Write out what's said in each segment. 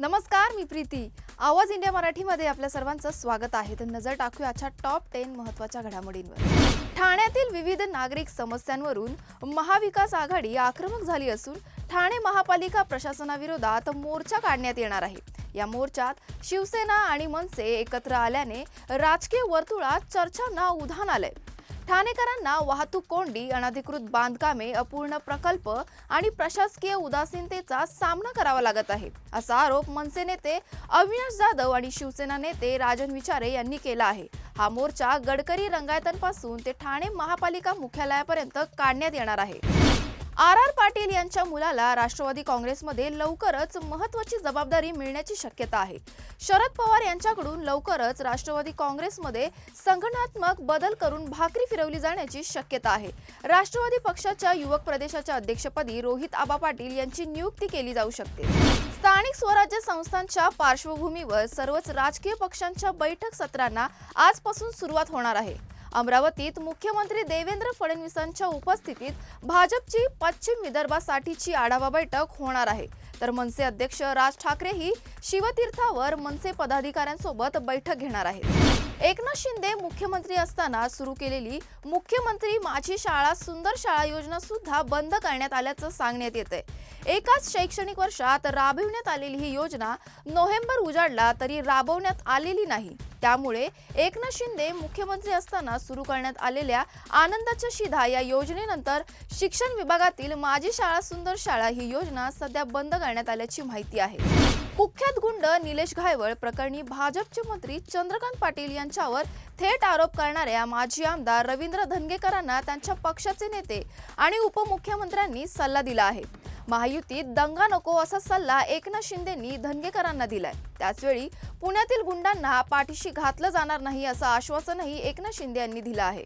नमस्कार मी प्रीती. आवाज इंडिया मराठीमध्ये आपल्या सर्वांचं स्वागत आहे. तर नजर टाकूया आजच्या टॉप टेन महत्त्वाच्या घडामोडींवर. ठाण्यातील विविध नागरिक समस्यांवरून महाविकास आघाडी आक्रमक झाली असून ठाणे महापालिका प्रशासनाविरोधात मोर्चा काढण्यात येणार आहे. या मोर्चात शिवसेना आणि मनसे एकत्र आल्याने राजकीय वर्तुळात चर्चांना उधाण आलंय. ठाणेकरांना वाहतूक कोंडी अनधिकृत बांधकामे अपूर्ण प्रकल्प आणि प्रशासकीय उदासीनतेचा सामना करावा लागत आहे असा आरोप मनसे नेते अविनाश जाधव आणि शिवसेना नेते राजन विचारे यांनी केला आहे. हा मोर्चा गडकरी रंगायतांपासून ते ठाणे महापालिका मुख्यालयापर्यंत काढण्यात येणार आहे. आर आर पाटील यांच्या मुलाला राष्ट्रवादी काँग्रेसमध्ये लवकरच महत्वाची जबाबदारी मिळण्याची शक्यता आहे. शरद पवार यांच्याकडून लवकरच राष्ट्रवादी काँग्रेसमध्ये संघटनात्मक बदल करून भाकरी फिरवली जाण्याची शक्यता आहे. राष्ट्रवादी पक्षाच्या युवक प्रदेशाच्या अध्यक्षपदी रोहित आबा पाटील यांची नियुक्ती केली जाऊ शकते. स्थानिक स्वराज्य संस्थांच्या पार्श्वभूमीवर सर्वच राजकीय पक्षांच्या बैठक सत्रांना आजपासून सुरुवात होणार आहे. अमरावतीत मुख्यमंत्री देवेंद्र फडणवीसांच्या उपस्थितीत भाजपची पश्चिम विदर्भासाठीची आढावा बैठक होणार आहे. तर मनसे अध्यक्ष राज ठाकरे ही शिवतीर्थावर मनसे पदाधिकाऱ्यांसोबत बैठक घेणार आहेत. एकनाथ शिंदे मुख्यमंत्री असताना सुरू केलेली मुख्यमंत्री माझी शाळा सुंदर शाळा योजना सुद्धा बंद करण्यात आल्याचं सांगण्यात येते एकाच शैक्षणिक वर्षात राबविण्यात आलेली ही योजना नोव्हेंबर उजाडला तरी राबवण्यात आलेली नाही. त्यामुळे एकनाथ शिंदे मुख्यमंत्री असताना सुरू करण्यात आलेल्या आनंदाच्या शिधा या योजनेनंतर शिक्षण विभागातील माझी शाळा सुंदर शाळा ही योजना सध्या बंद करण्यात आल्याची माहिती आहे. कुख्यात गुंड निलेश घायवळ प्रकरणी भाजपचे मंत्री चंद्रकांत पाटील यांच्यावर थेट आरोप करणाऱ्या माजी आमदार रवींद्र धनगेकरांना त्यांच्या पक्षाचे नेते आणि उपमुख्यमंत्र्यांनी सल्ला दिला आहे. महायुतीत दंगा नको असा सल्ला एकनाथ शिंदेंनी धनगेकरांना दिलाय. त्याचवेळी पुण्यातील गुंडांना पाठीशी घातलं जाणार नाही असं आश्वासनही एकनाथ शिंदे यांनी दिलं आहे.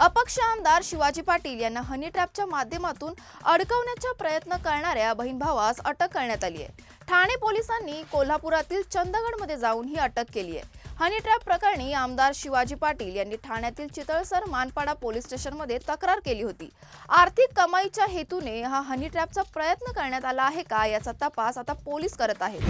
अपक्ष आमदार शिवाजी पाटील यांना हनी ट्रॅपच्या माध्यमातून अडकवण्याचा प्रयत्न करणाऱ्या बहीण भावास अटक करण्यात आली आहे. ठाणे पोलिसांनी कोल्हापुरातील चंदगडमध्ये जाऊन ही अटक केली आहे. हनी ट्रॅप प्रकरणी आमदार शिवाजी पाटील यांनी ठाण्यातील चितळसर मानपाडा पोलीस स्टेशनमध्ये तक्रार केली होती. आर्थिक कमाईच्या हेतूने हा हनी ट्रॅपचा प्रयत्न करण्यात आला आहे का याचा तपास आता पोलीस करत आहेत.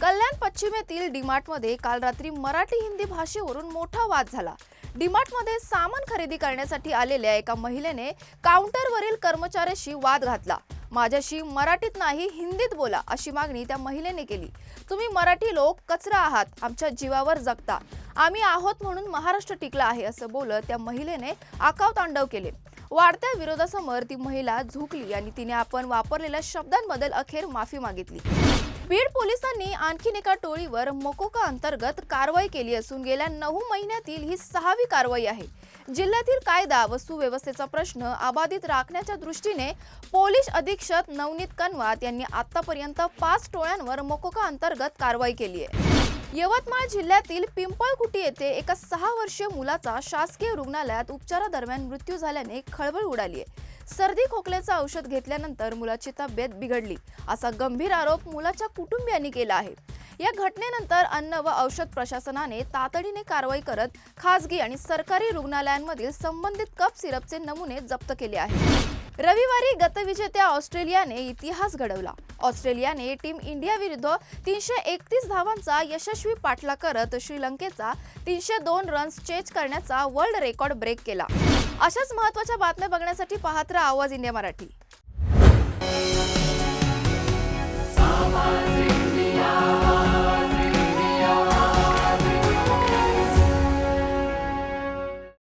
कल्याण पश्चिमेतील डीमार्टमध्ये काल रात्री मराठी हिंदी भाषेवरून मोठा वाद झाला. डीमार्टमध्ये सामान खरेदी करण्यासाठी आलेल्या एका महिलेने काउंटरवरील कर्मचाऱ्याशी वाद घातला. माझ्याशी मराठीत नाही हिंदीत बोला अशी मागणी त्या महिलेने केली. तुम्ही मराठी लोक कचरा आहात आमच्या जीवावर जगता. आम्ही आहोत म्हणून महाराष्ट्र टिकला आहे असं बोलत त्या महिलेने आकाव तांडव केले. वाढत्या विरोधासमोर ती महिला झुकली आणि तिने आपण वापरलेल्या शब्दांबद्दल अखेर माफी मागितली. बीड पोलिसांनी आणखीन एका टोळीवर मकोका अंतर्गत कारवाई केली असून गेल्या नऊ महिन्यातील ही सहावी कारवाई आहे. जिल्ह्यातील कायदा व सुव्यवस्थेचा प्रश्न अबाधित राखण्याच्या दृष्टीने पोलीस अधीक्षक नवनीत कनवात यांनी आतापर्यंत पाच टोळ्यांवर मकोका अंतर्गत कारवाई केली आहे. यवतमाळ जिल्ह्यातील पिंपळकुटी येथे एका सहा वर्षीय मुलाचा शासकीय रुग्णालयात उपचारादरम्यान मृत्यू झाल्याने खळबळ उडाली आहे. सर्दी खोकल्याचं औषध घेतल्यानंतर मुलाची तब्येत बिघडली असा गंभीर आरोप मुलाच्या कुटुंबियांनी केला आहे. या घटनेनंतर अन्न व औषध प्रशासनाने तातडीने कारवाई करत खासगी आणि सरकारी रुग्णालयांमधील संबंधित कप सिरपचे नमुने जप्त केले आहेत. रविवारी गतविजेत्या ऑस्ट्रेलियाने इतिहास घडवला. ऑस्ट्रेलियाने टीम इंडिया विरुद्ध तीनशे एकतीस धावांचा यशस्वी पाठला करत श्रीलंकेचा तीनशे दोन रन्स चेज करण्याचा वर्ल्ड रेकॉर्ड ब्रेक केला. अशाच महत्त्वाच्या बातम्या बघण्यासाठी पाहत राहा आवाज इंडिया मराठी.